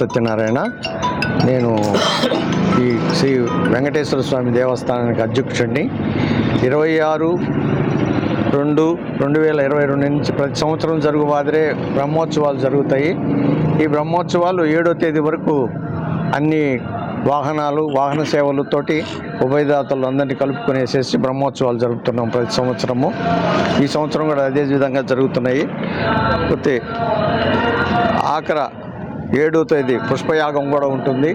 సత్యనారాయణ. నేను ఈ శ్రీ వెంకటేశ్వర స్వామి దేవస్థానానికి అధ్యక్షుడిని. ఇరవై ఆరు రెండు రెండు వేల ఇరవై రెండు నుంచి ప్రతి సంవత్సరం జరుగు మాదిరే బ్రహ్మోత్సవాలు జరుగుతాయి. ఈ బ్రహ్మోత్సవాలు ఏడో తేదీ వరకు అన్ని వాహనాలు వాహన సేవలతోటి ఉభయదాతలు అందరినీ కలుపుకునేసేసి బ్రహ్మోత్సవాలు జరుపుతున్నాం ప్రతి సంవత్సరము. ఈ సంవత్సరం కూడా అదే విధంగా జరుగుతున్నాయి. పోతే ఆఖర ఏడో తేదీ పుష్పయాగం కూడా ఉంటుంది.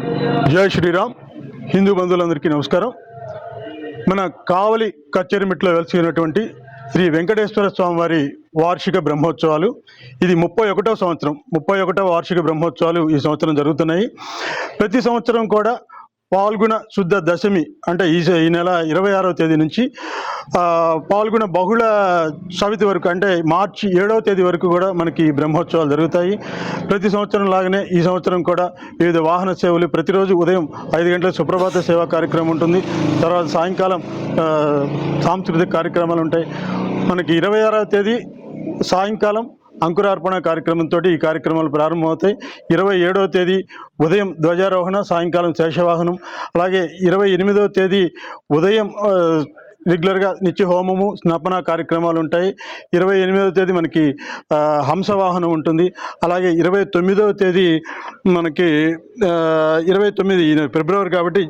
జై శ్రీరామ్. హిందూ బంధువులందరికీ నమస్కారం. మన కావలి కచ్చేరిమిట్లో వెలిసినటువంటి శ్రీ వెంకటేశ్వర స్వామి వారి వార్షిక బ్రహ్మోత్సవాలు. ఇది ముప్పై ఒకటో సంవత్సరం. ముప్పై ఒకటో వార్షిక బ్రహ్మోత్సవాలు ఈ సంవత్సరం జరుగుతున్నాయి. ప్రతి సంవత్సరం కూడా పాల్గొన శుద్ధ దశమి అంటే ఈ ఈ నెల ఇరవై ఆరవ తేదీ నుంచి పాల్గొన బహుళ చవితి వరకు అంటే మార్చి ఏడవ తేదీ వరకు కూడా మనకి బ్రహ్మోత్సవాలు జరుగుతాయి. ప్రతి సంవత్సరం లాగానే ఈ సంవత్సరం కూడా వివిధ వాహన సేవలు ప్రతిరోజు ఉదయం ఐదు గంటల సుప్రభాత సేవా కార్యక్రమం ఉంటుంది. తర్వాత సాయంకాలం సాంస్కృతిక కార్యక్రమాలు ఉంటాయి. మనకి ఇరవై ఆరవ తేదీ సాయంకాలం అంకురార్పణ కార్యక్రమంతో ఈ కార్యక్రమాలు ప్రారంభమవుతాయి. ఇరవై ఏడవ తేదీ ఉదయం ధ్వజారోహణ సాయంకాలం శేషవాహనం అలాగే ఇరవై ఎనిమిదవ తేదీ ఉదయం రెగ్యులర్గా నిత్య హోమము స్నాపన కార్యక్రమాలు ఉంటాయి. ఇరవై ఎనిమిదవ తేదీ మనకి హంసవాహనం ఉంటుంది. అలాగే ఇరవై తొమ్మిదవ తేదీ మనకి ఇరవై తొమ్మిది ఫిబ్రవరి కాబట్టి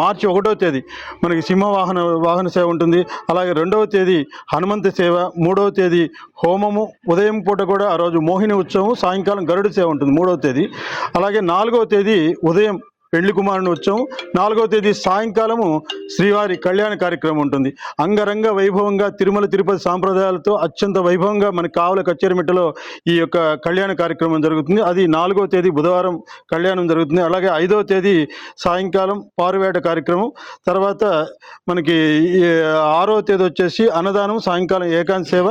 మార్చి ఒకటో తేదీ మనకి సింహవాహన వాహన సేవ ఉంటుంది. అలాగే రెండవ తేదీ హనుమంత సేవ మూడవ తేదీ హోమము ఉదయం పూట కూడా ఆ రోజు మోహిని ఉత్సవం సాయంకాలం గరుడు సేవ ఉంటుంది మూడవ తేదీ. అలాగే నాలుగవ తేదీ ఉదయం పెళ్ళి కుమారుని ఉత్సవం నాలుగవ తేదీ సాయంకాలము శ్రీవారి కళ్యాణ కార్యక్రమం ఉంటుంది. అంగరంగ వైభవంగా తిరుమల తిరుపతి సాంప్రదాయాలతో అత్యంత వైభవంగా మన కావల కచ్చేరిమిట్టలో ఈ యొక్క కళ్యాణ కార్యక్రమం జరుగుతుంది. అది నాలుగవ తేదీ బుధవారం కళ్యాణం జరుగుతుంది. అలాగే ఐదవ తేదీ సాయంకాలం పారువేట కార్యక్రమం. తర్వాత మనకి ఆరవ తేదీ వచ్చేసి అన్నదానం సాయంకాలం ఏకాంత సేవ.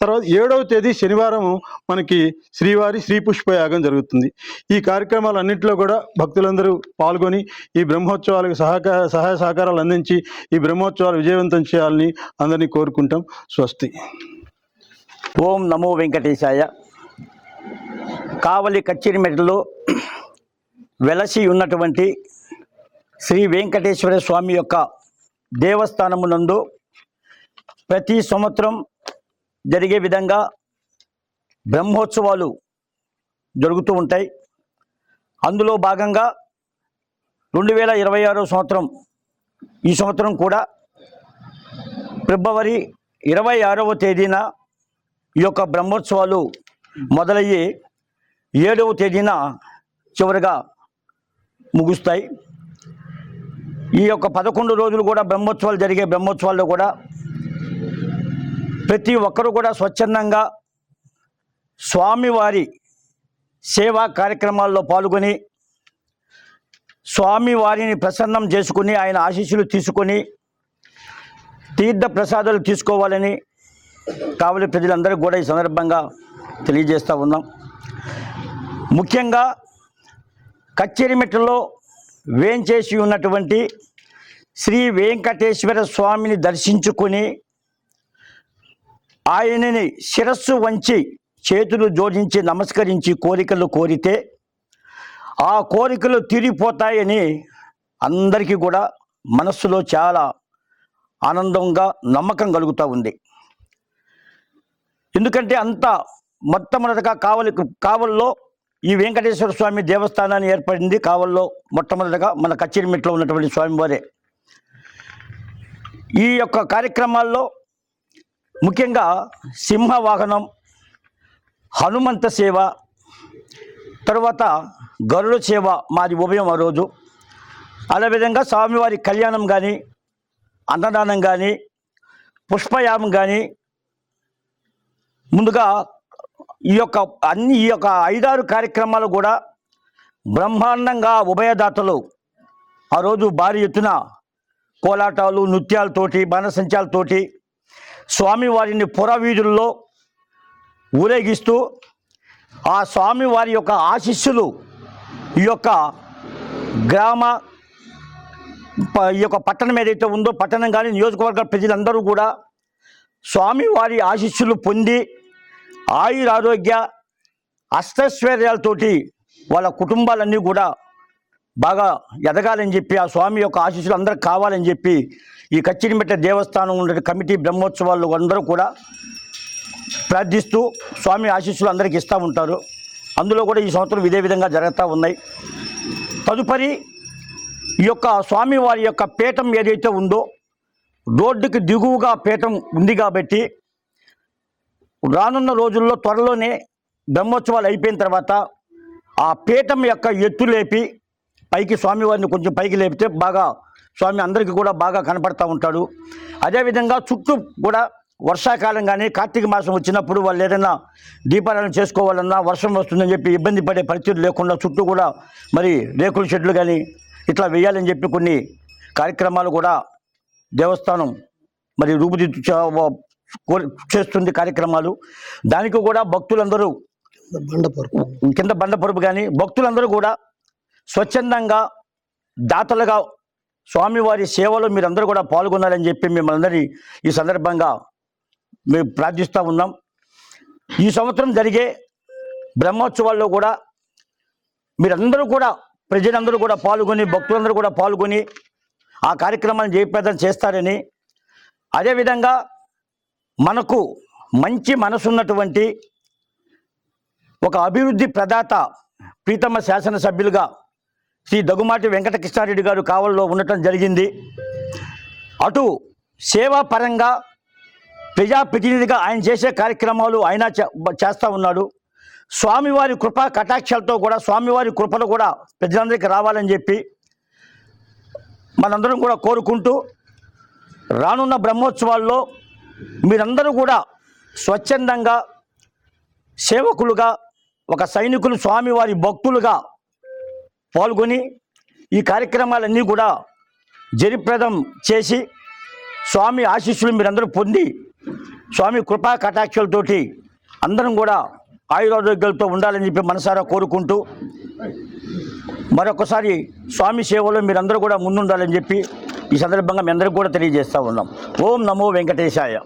తర్వాత ఏడవ తేదీ శనివారం మనకి శ్రీవారి శ్రీ పుష్పయాగం జరుగుతుంది. ఈ కార్యక్రమాలన్నింటిలో కూడా భక్తులందరూ పాల్గొని ఈ బ్రహ్మోత్సవాలకు సహకార సహాయ సహకారాలు అందించి ఈ బ్రహ్మోత్సవాలు విజయవంతం చేయాలని అందరినీ కోరుకుంటాం. స్వస్తి. ఓం నమో వెంకటేశాయ. కావలి కచ్చిరిమెటలో వెలసి ఉన్నటువంటి శ్రీ వెంకటేశ్వర స్వామి యొక్క దేవస్థానమునందు ప్రతి సంవత్సరం జరిగే విధంగా బ్రహ్మోత్సవాలు జరుగుతూ ఉంటాయి. అందులో భాగంగా రెండు వేల ఇరవై ఆరో సంవత్సరం. ఈ సంవత్సరం కూడా ఫిబ్రవరి ఇరవై ఆరవ తేదీన ఈ యొక్క బ్రహ్మోత్సవాలు మొదలయ్యి ఏడవ తేదీన చివరిగా ముగుస్తాయి. ఈ యొక్క పదకొండు రోజులు కూడా బ్రహ్మోత్సవాలు జరిగే బ్రహ్మోత్సవాల్లో కూడా ప్రతి ఒక్కరూ కూడా స్వచ్ఛందంగా స్వామివారి సేవా కార్యక్రమాల్లో పాల్గొని స్వామి వారిని ప్రసన్నం చేసుకుని ఆయన ఆశీస్సులు తీసుకొని తీర్థ ప్రసాదాలు తీసుకోవాలని కావలి ప్రజలందరికీ కూడా ఈ సందర్భంగా తెలియజేస్తూ ఉన్నాం. ముఖ్యంగా కచ్చేరిమెట్టలో వేంచేసి ఉన్నటువంటి శ్రీ వెంకటేశ్వర స్వామిని దర్శించుకొని ఆయనని శిరస్సు వంచి చేతులు జోడించి నమస్కరించి కోరికలు కోరితే ఆ కోరికలు తీరిపోతాయని అందరికీ కూడా మనస్సులో చాలా ఆనందంగా నమ్మకం కలుగుతూ ఉంది. ఎందుకంటే అంత మొట్టమొదటిగా కావలి కావల్లో ఈ వెంకటేశ్వర స్వామి దేవస్థానాన్ని ఏర్పడింది. కావల్లో మొట్టమొదటిగా మన కచ్చిరిమిట్లో ఉన్నటువంటి స్వామివారే. ఈ యొక్క కార్యక్రమాల్లో ముఖ్యంగా సింహవాహనం హనుమంత సేవ తర్వాత గరుడ సేవ మాది ఉభయం ఆ రోజు. అదేవిధంగా స్వామివారి కళ్యాణం కానీ అన్నదానం కానీ పుష్పయామం కానీ ముందుగా ఈ యొక్క అన్ని ఈ యొక్క ఐదారు కార్యక్రమాలు కూడా బ్రహ్మాండంగా ఉభయదాతలు ఆ రోజు భారీ ఎత్తున కోలాటాలు నృత్యాలతోటి బాణసంచాలతోటి స్వామివారిని పురవీధుల్లో ఊరేగిస్తూ ఆ స్వామి వారి యొక్క ఆశీస్సులు ఈ యొక్క గ్రామ ప- ఈ యొక్క పట్టణం ఏదైతే ఉందో పట్టణం కానీ నియోజకవర్గ ప్రజలందరూ కూడా స్వామివారి ఆశీస్సులు పొంది ఆయురారోగ్య అష్టైశ్వర్యాలతోటి వాళ్ళ కుటుంబాలన్నీ కూడా బాగా ఎదగాలని చెప్పి ఆ స్వామి యొక్క ఆశీస్సులు అందరికి కావాలని చెప్పి ఈ కచ్చిరిమెట్ట దేవస్థానం ఉండే కమిటీ బ్రహ్మోత్సవాలు అందరూ కూడా ప్రార్థిస్తూ స్వామి ఆశీస్సులు అందరికీ ఇస్తూ ఉంటారు. అందులో కూడా ఈ సంవత్సరం ఇదే విధంగా జరుగుతూ ఉన్నాయి. తదుపరి ఈ యొక్క స్వామివారి యొక్క పీఠం ఏదైతే ఉందో రోడ్డుకి దిగువగా పీఠం ఉంది కాబట్టి రానున్న రోజుల్లో త్వరలోనే బ్రహ్మోత్సవాలు అయిపోయిన తర్వాత ఆ పీఠం యొక్క ఎత్తు లేపి పైకి స్వామివారిని కొంచెం పైకి లేపితే బాగా స్వామి అందరికీ కూడా బాగా కనపడతా ఉంటాడు. అదేవిధంగా చుట్టూ కూడా వర్షాకాలం కానీ కార్తీక మాసం వచ్చినప్పుడు వాళ్ళు ఏదైనా దీపారాయణ చేసుకోవాలన్నా వర్షం వస్తుందని చెప్పి ఇబ్బంది పడే పరిస్థితులు లేకుండా చుట్టూ కూడా మరి రేకుల షెడ్లు కానీ ఇట్లా వేయాలని చెప్పి కొన్ని కార్యక్రమాలు కూడా దేవస్థానం మరి రూపుదిద్దు చేస్తుంది కార్యక్రమాలు. దానికి కూడా భక్తులందరూ కింద బండపరుపు కానీ భక్తులందరూ కూడా స్వచ్ఛందంగా దాతలుగా స్వామివారి సేవలో మీరందరూ కూడా పాల్గొన్నారని చెప్పి మిమ్మల్ని ఈ సందర్భంగా మేము ప్రార్థిస్తూ ఉన్నాం. ఈ సంవత్సరం జరిగే బ్రహ్మోత్సవాల్లో కూడా మీరందరూ కూడా ప్రజలందరూ కూడా పాల్గొని భక్తులందరూ కూడా పాల్గొని ఆ కార్యక్రమాన్ని జయప్రదం చేస్తారని. అదేవిధంగా మనకు మంచి మనసున్నటువంటి ఒక అభివృద్ధి ప్రదాత ప్రీతమ శాసనసభ్యులుగా శ్రీ దగుమాటి వెంకటకృష్ణారెడ్డి గారు కావల్లో ఉండటం జరిగింది. అటు సేవా పరంగా ప్రజాప్రతినిధిగా ఆయన చేసే కార్యక్రమాలు ఆయన చే- చేస్తూ ఉన్నాడు. స్వామివారి కృప కటాక్షాలతో కూడా స్వామివారి కృపలు కూడా ప్రజలందరికీ రావాలని చెప్పి మనందరం కూడా కోరుకుంటూ రానున్న బ్రహ్మోత్సవాల్లో మీరందరూ కూడా స్వచ్ఛందంగా సేవకులుగా ఒక సైనికులు స్వామివారి భక్తులుగా పాల్గొని ఈ కార్యక్రమాలన్నీ కూడా జరిప్రదం చేసి స్వామి ఆశీస్సులు మీరందరూ పొంది స్వామి కృపా కటాక్షలతోటి అందరం కూడా ఆయురారోగ్యాలతో ఉండాలని చెప్పి మనసారా కోరుకుంటూ మరొకసారి స్వామి సేవలో మీరందరూ కూడా ముందుండాలని చెప్పి ఈ సందర్భంగా మీ అందరికీ కూడా తెలియజేస్తూ ఉన్నాం. ఓం నమో వెంకటేశాయ.